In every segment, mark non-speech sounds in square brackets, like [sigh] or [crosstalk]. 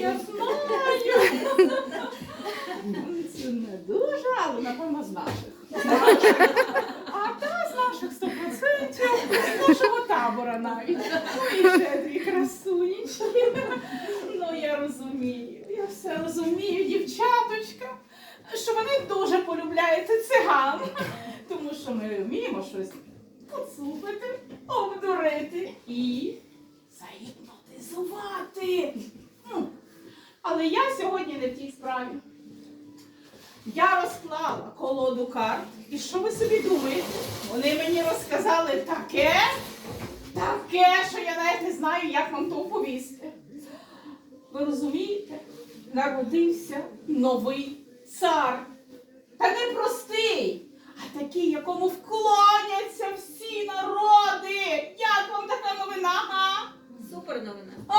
Я знаю. Не дуже, але напевно з наших. А та з наших сто процентів нашого табора навіть. І ще дві красунечки. Ну я розумію, я все розумію, дівчаточка, що вони дуже полюбляють циган. Тому що ми вміємо щось поцупити, обдурити і загіпнотизувати. Але я сьогодні не в тій справі. Я розклала колоду карт, і що ви собі думаєте? Вони мені розказали таке, таке, що я навіть не знаю, як вам то оповісти. Ви розумієте? Народився новий цар. Та не простий, а такий, якому вклоняться всі народи. Як вам така новина? га? Супер новина. А,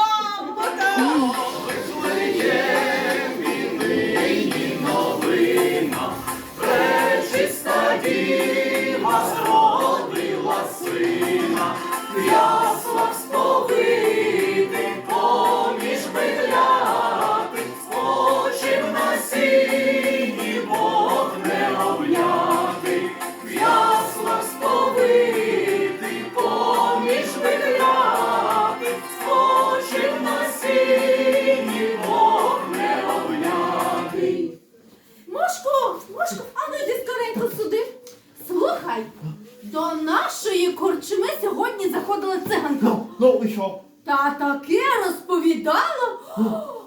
Мошко, а ну йди скоренько сюди. Слухай, до нашої корчми сьогодні заходила циганка. Ну, ну і що? Та таке розповідала.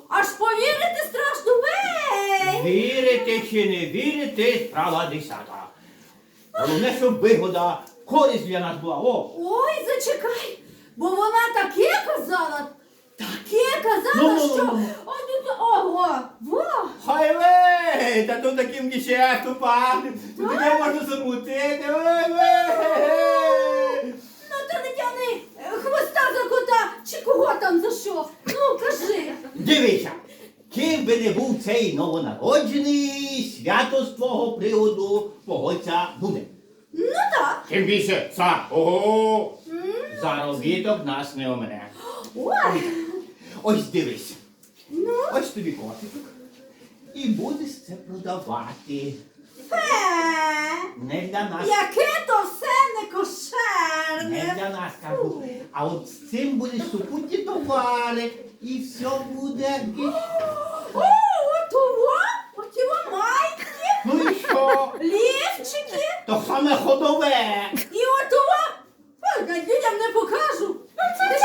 Аж повірити страшно вей. Вірите чи не вірите, справа десята. Головне, щоб вигода, користь для нас була. О! Ой, зачекай, бо вона таке казала, таке казала, Ну, ну, що. ну, ну. Ну, то- ого, во. Хай вей! Та тут таким дешевто пахне. Тут таке можна замутити. Ой, вей! Ну то не тяни е, хвоста за кота, чи кого там за що. Ну, кажи. Дивися, ким би не був цей новонароджений, свято з твого приводу погодця буде. Ну так. Тим більше цар. Ого! Заробіток нас не омине. Ой, Ось дивись. Ну, Ось тобі котик. І будеш це продавати. фе. Не для нас. Яке то все не Не для нас кажу. А от з цим будеш супутні товари. І все буде. О, отого, оті майки, Ну і що? лівчики, То саме ходове. і отого. Ой, я людям не покажу. Це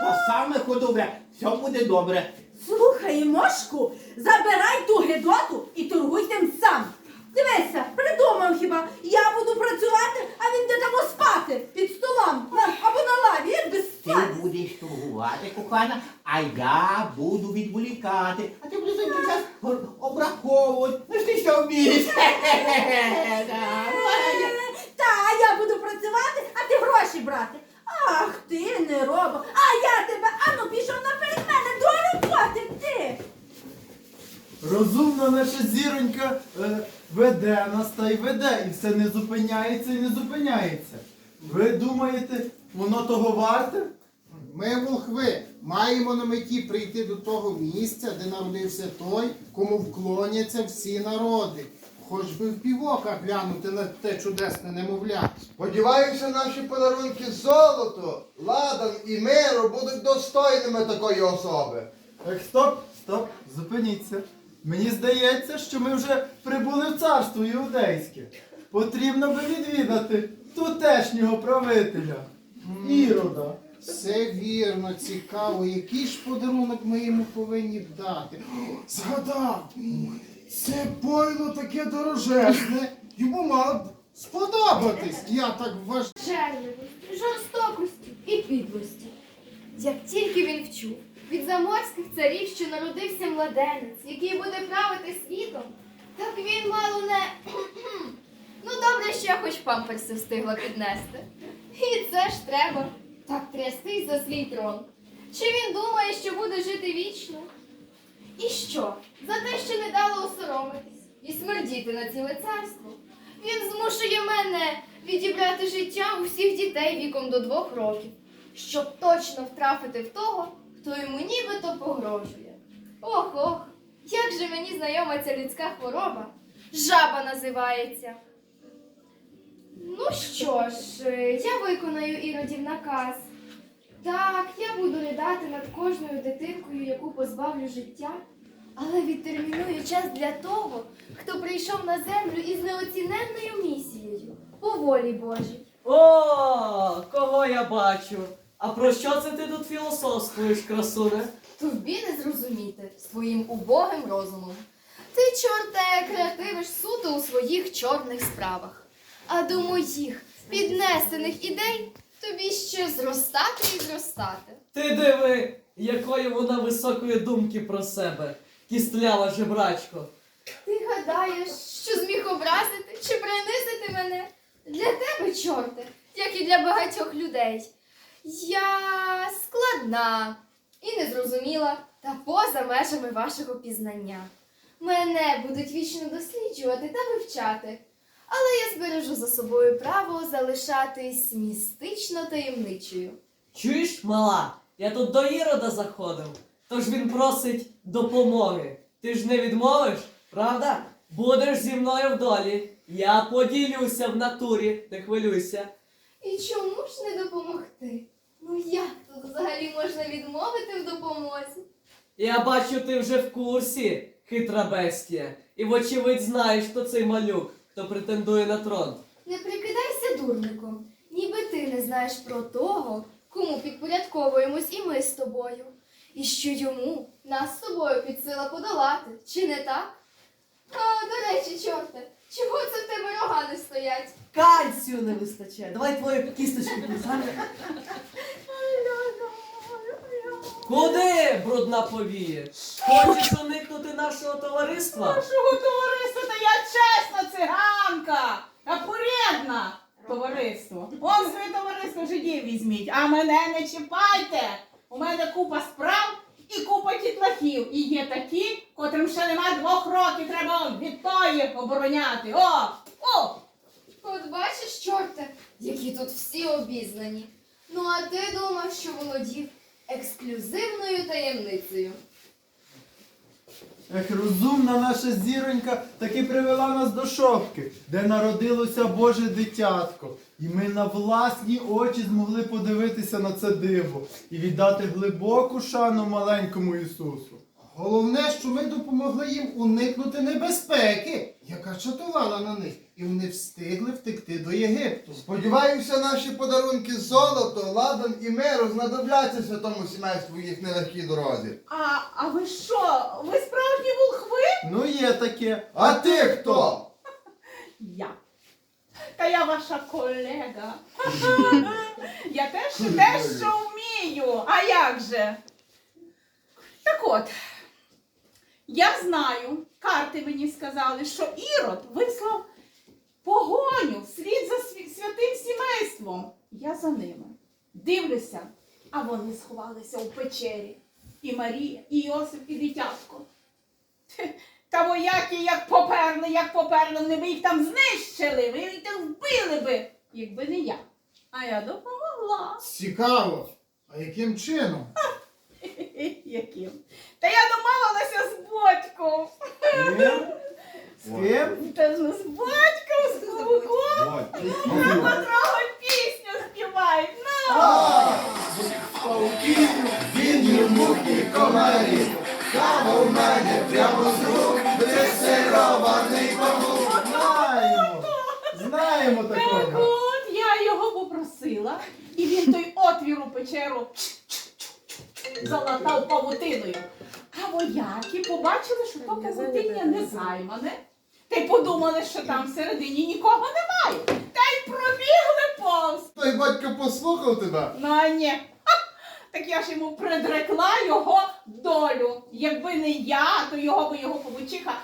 То саме ходове. Все буде добре. Слухай, мошку, забирай ту гидоту і торгуй тим сам. Дивися, придумав хіба, я буду працювати, а він де там спати під столом на, або на лаві, як без Ти спати. будеш торгувати, кохана, а я буду відволікати. А ти будеш за цей час обраховувати. Ну ж ти що вмієш? [laughs] Да. Та я буду працювати, а ти гроші брати. Ах ти не робо, а я тебе, ану пішов наперед мене до роботи ти. Розумна наша зіронька е, веде нас та й веде, і все не зупиняється і не зупиняється. Ви думаєте, воно того варте? Ми, волхви, маємо на меті прийти до того місця, де народився той, кому вклоняться всі народи. Хоч би в півока глянути на те чудесне немовля. Сподіваюся, наші подарунки золото, ладан і миру будуть достойними такої особи. Так, стоп, стоп, зупиніться. Мені здається, що ми вже прибули в царство іудейське. Потрібно би відвідати тутешнього правителя. Ірода. Все вірно, цікаво, який ж подарунок ми йому повинні б дати. [gasps] О, Згадав! Це пойло таке дорожезне, йому мало б сподобатись. Я так вважаю. Жерлivості, жорстокості і підлості. Як тільки він вчув від заморських царів, що народився младенець, який буде правити світом, так він мало не. [clears throat] ну добре, що я хоч памперси встигла піднести. І це ж треба так трястись за свій трон. Чи він думає, що буде жити вічно? І що? За те, що не дало осоромитись і смердіти на ціле царство. Він змушує мене відібрати життя у всіх дітей віком до двох років. щоб точно втрафити в того, хто йому нібито погрожує. Ох ох, як же мені знайома ця людська хвороба? Жаба називається. Ну що ж, я виконаю іродів наказ. Так, я буду ридати над кожною дитинкою, яку позбавлю життя, але відтерміную час для того, хто прийшов на землю із неоціненною місією по волі Божій. О, кого я бачу? А про що це ти тут філософствуєш, красуне? Тобі не зрозуміти своїм убогим розумом. Ти, чорте, креативиш суто у своїх чорних справах. А до моїх піднесених ідей тобі ще зростати і зростати. Ти диви, якої вона високої думки про себе, кістлява жебрачко. Ти гадаєш, що зміг образити чи принизити мене? Для тебе, чорте, як і для багатьох людей. Я складна і незрозуміла та поза межами вашого пізнання. Мене будуть вічно досліджувати та вивчати, але я збережу за собою право залишатись містично таємничою. Чуєш, мала? Я тут до Ірода заходив, тож він просить допомоги. Ти ж не відмовиш, правда? Будеш зі мною в долі. Я поділюся в натурі, не хвилюйся. І чому ж не допомогти? Ну як тут взагалі можна відмовити в допомозі? Я бачу, ти вже в курсі, хитра бестія. І вочевидь знаєш, хто цей малюк, хто претендує на трон. Не прикидайся дурником, ніби ти не знаєш про того, кому підпорядковуємось і ми з тобою. І що йому нас з тобою під сила подолати, чи не так? А, до речі, чорте, чого це в тебе рога не стоять? Кальцію не вистачає. Давай твою кісточку підсаме. Куди, брудна повіє? Хочеш уникнути нашого товариства? Нашого товариства, та я чесна циганка, а порядна товариство. Он своє товариство жидів візьміть, а мене не чіпайте. У мене купа справ і купа тітлахів. І є такі, котрим ще нема двох років, треба від тої обороняти. О! О! От бачиш, чорте, які тут всі обізнані. Ну а ти думав, що володів ексклюзивною таємницею. Ех, розумна наша зіронька таки привела нас до шопки, де народилося Боже дитятко. І ми на власні очі змогли подивитися на це диво і віддати глибоку шану маленькому Ісусу. Головне, що ми допомогли їм уникнути небезпеки, яка чатувала на них, і вони встигли втекти до Єгипту. Сподіваюся, наші подарунки золото, ладан і миру знадобляться святому сімейству в їх нелегкій дорозі. А, а ви що? Ви справжні волхви? Ну, є таке. А ти хто? [laughs] Я. Та я ваша колега. [laughs] Я теж дещо вмію. А як же? Так от, я знаю, карти мені сказали, що Ірод вислав погоню вслід за святим сімейством. Я за ними. Дивлюся, а вони сховалися у печері. І Марія, і Йосип, і дитятко. Та вояки як поперли, як поперли, вони б їх там знищили, ви їх там вбили би, якби не я. А я допомогла. Цікаво. А яким чином? [laughs] Яким? Та я домовилася з батьком. З ким? [laughs] Та ж не з батьком, з Клубуком. На пісню співають. Ну, Він йому і комарі, кава у мене прямо з рук, дресирований павук. Знаємо. Знаємо так такого. от я його попросила, і він той отвір у печеру залатав павутиною. А вояки побачили, що то павутиння не займане. Та й подумали, що там всередині нікого немає. Та й пробігли повз. Той батько послухав тебе. Ну а ні. Ха! Так я ж йому предрекла його долю. Якби не я, то його би його повучиха.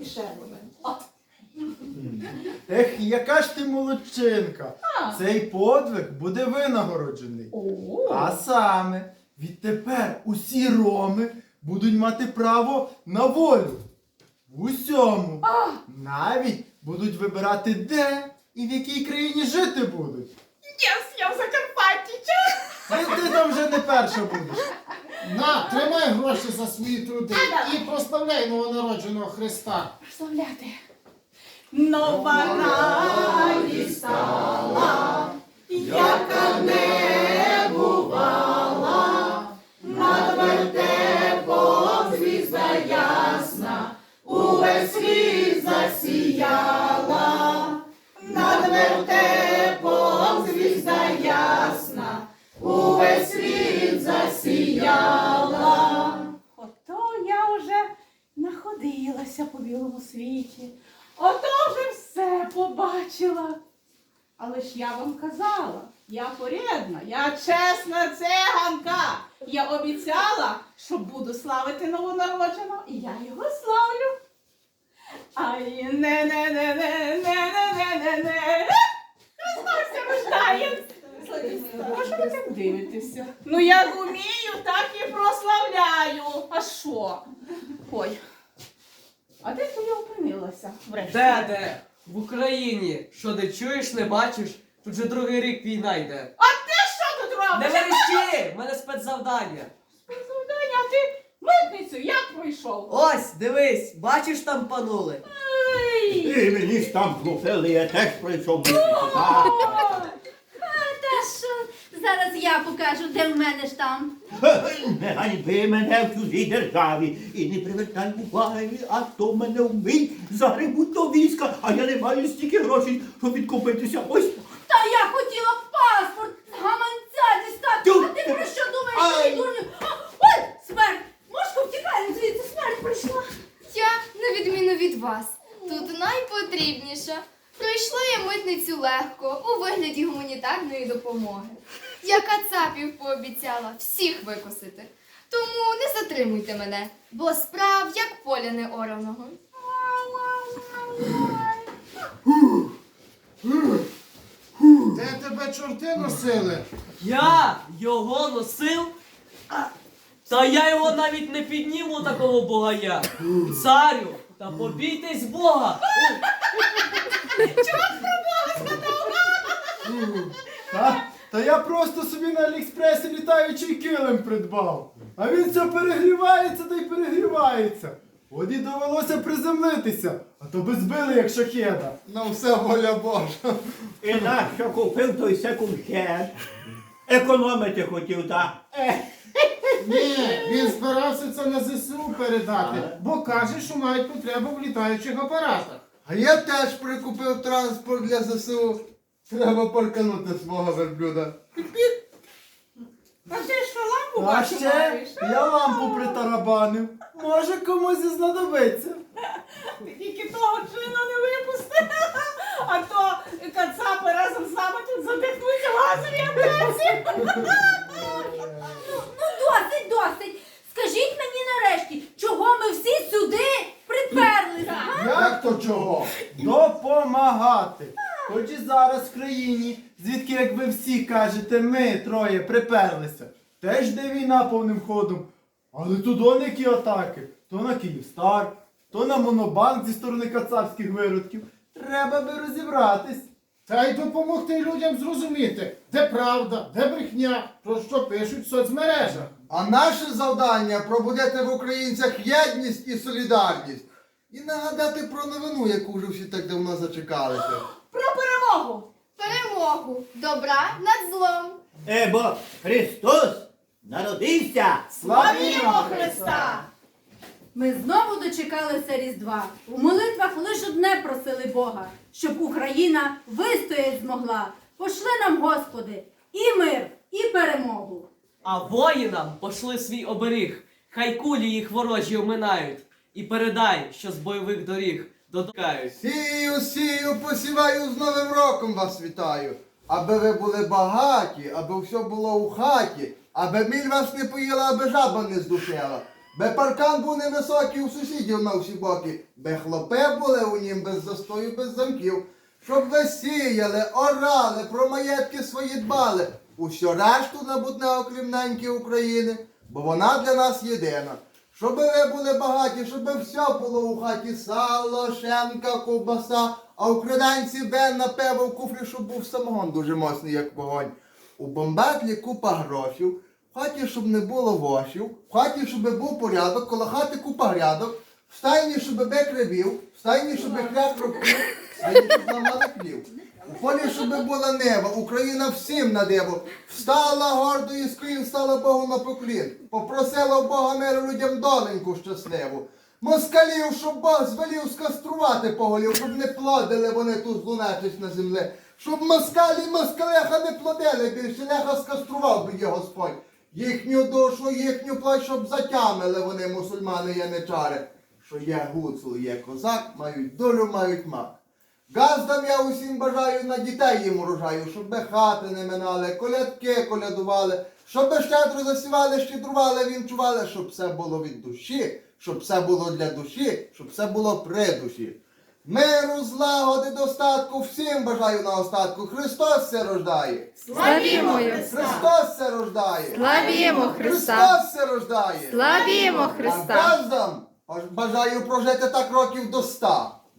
І ще. Ех, яка ж ти молодчинка. Цей подвиг буде винагороджений. А саме, відтепер усі роми будуть мати право на волю. В усьому. Навіть будуть вибирати, де і в якій країні жити будуть. Єс, я в Закарпатті Ти, ти там вже не перша будеш. На, тримай гроші за свої труди і прославляй новонародженого Христа. Прославляти. Нова радість стала, яка не бувала, над вертепом звізда ясна, увесь світ засіяла, над вертепом звізда ясна, увесь світ засіяла. Ото я вже находилася по білому світі. Ото вже все побачила. Але ж я вам казала, я порядна, я чесна циганка. Я обіцяла, що буду славити новонародженого, і я його славлю. Ай, не не не не не не не не Христос рождає. А що ви так дивитеся? Ну як умію, так і прославляю. А що? Ой. А де ти я? Врешті. Де де? В Україні. Що не чуєш, не бачиш? Тут вже другий рік війна йде. А ти що тут Не робиш? верещи! В мене спецзавдання. Завдання, а ти митницю як пройшов? Ось, дивись, бачиш там панули. І мені ж там злупили, я теж прийшов так? Та що? Зараз я покажу, де в мене штамп. Не ганьби мене в чужій державі і не привертай уваги, а то мене вмить загребуть до війська, а я не маю стільки грошей, щоб відкупитися. Ось Та я хотіла паспорт з гаманця дістати. Тю, А ти про що думаєш, Ай. ти дурню? А, Ой, смерть! Мошко, втікаємо звідси, смерть прийшла. Я, на відміну від вас, тут найпотрібніша. Пройшла митницю легко у вигляді гуманітарної допомоги. Я кацапів пообіцяла всіх викосити. Тому не затримуйте мене, бо справ як поля не ораного. Де тебе чорти носили? Я його носив, та я його навіть не підніму такого богая. Царю, та побійтесь Бога. Та, та я просто собі на Аліекспресі літаючий килим придбав. А він все перегрівається та й перегрівається. От і довелося приземлитися, а то би збили, як шахеда. Ну все воля Божа. і нащо купив той секунд-хенд. Економити хотів, так? Ні, він збирався це на ЗСУ передати, бо каже, що мають потребу в літаючих апаратах. А я теж прикупив транспорт для ЗСУ. Треба парканути свого верблюда. А ти що лампу А бачу ще маєш? я лампу притарабанив. Може комусь і знадобиться. Ти тільки того чина не випусти. А то кацапи разом з нами тут задихнуться в газовій аптеці. Ну, досить, досить. Скажіть мені нарешті, чого ми всі сюди приперлися? Як то чого? Допомагати. Хоч і зараз в країні, звідки, як ви всі кажете, ми троє приперлися. Теж йде війна повним ходом. Але тут он які атаки. То на Київстар, то на Монобанк зі сторони кацапських виродків. Треба би розібратись. Та й допомогти людям зрозуміти, де правда, де брехня, про що пишуть в соцмережах. А наше завдання пробудити в українцях єдність і солідарність. І нагадати про новину, яку вже всі так давно зачекалися. Про перемогу. Перемогу! Добра над злом! Е, бо Христос народився. Славімо Христа! Ми знову дочекалися Різдва. У молитвах лише одне просили Бога, щоб Україна вистоять змогла. Пошли нам, Господи, і мир, і перемогу. А воїнам пошли свій оберіг. Хай кулі їх ворожі оминають. І передай, що з бойових доріг додокають. Сію, сію, посіваю з Новим роком вас вітаю. Аби ви були багаті, аби все було у хаті, аби міль вас не поїла, аби жаба не здушила. Би паркан був невисокий у сусідів на всі боки, би хлопи були у нім без застою, без замків. Щоб ви сіяли, орали, про маєтки свої дбали. Усю решту набутне окрім неньки України, бо вона для нас єдина. Щоб ви були багаті, щоб все було у хаті. Сало, шенка, ковбаса, а у креденці вен на пиво в куфрі, щоб був самогон дуже моцний, як вогонь. У бомбетлі купа грошів, в хаті, щоб не було вошів, в хаті, щоб був порядок, коло хати купа грядок, в стайні, щоб бик ревів, в стайні, щоб хляб ропив, в стайні, щоб ламали хлів. Полі, щоб була неба, Україна всім на диво. Встала гордо і колін, стала Богу на поклін. Попросила у Бога миру людям доленьку щасливу. Москалів, щоб Бог звелів скаструвати поголів, щоб не плодили вони тут злунечись на землі. Щоб москалі москалеха не плодили більше, неха скастрував би є Господь. Їхню душу, їхню плоть, щоб затямили вони, мусульмани яничари. Що є гуцул, є козак, мають долю, мають мак. Газдам я усім бажаю на дітей їм урожаю, щоб хати не минали, колядки колядували, щоб щедро засівали, щедрували, вінчували, щоб все було від душі, щоб все було для душі, щоб все було при душі. Миру, злагоди, достатку всім бажаю на остатку. Христос се рождає. Славімо Христос се рождає. Славімо Христа! Христос се рождає. Славімо А Христа! газдам бажаю прожити так років до ста.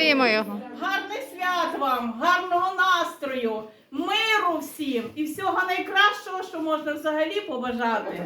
Славімо Його! Гарних свят вам, гарного настрою, миру всім і всього найкращого, що можна взагалі побажати.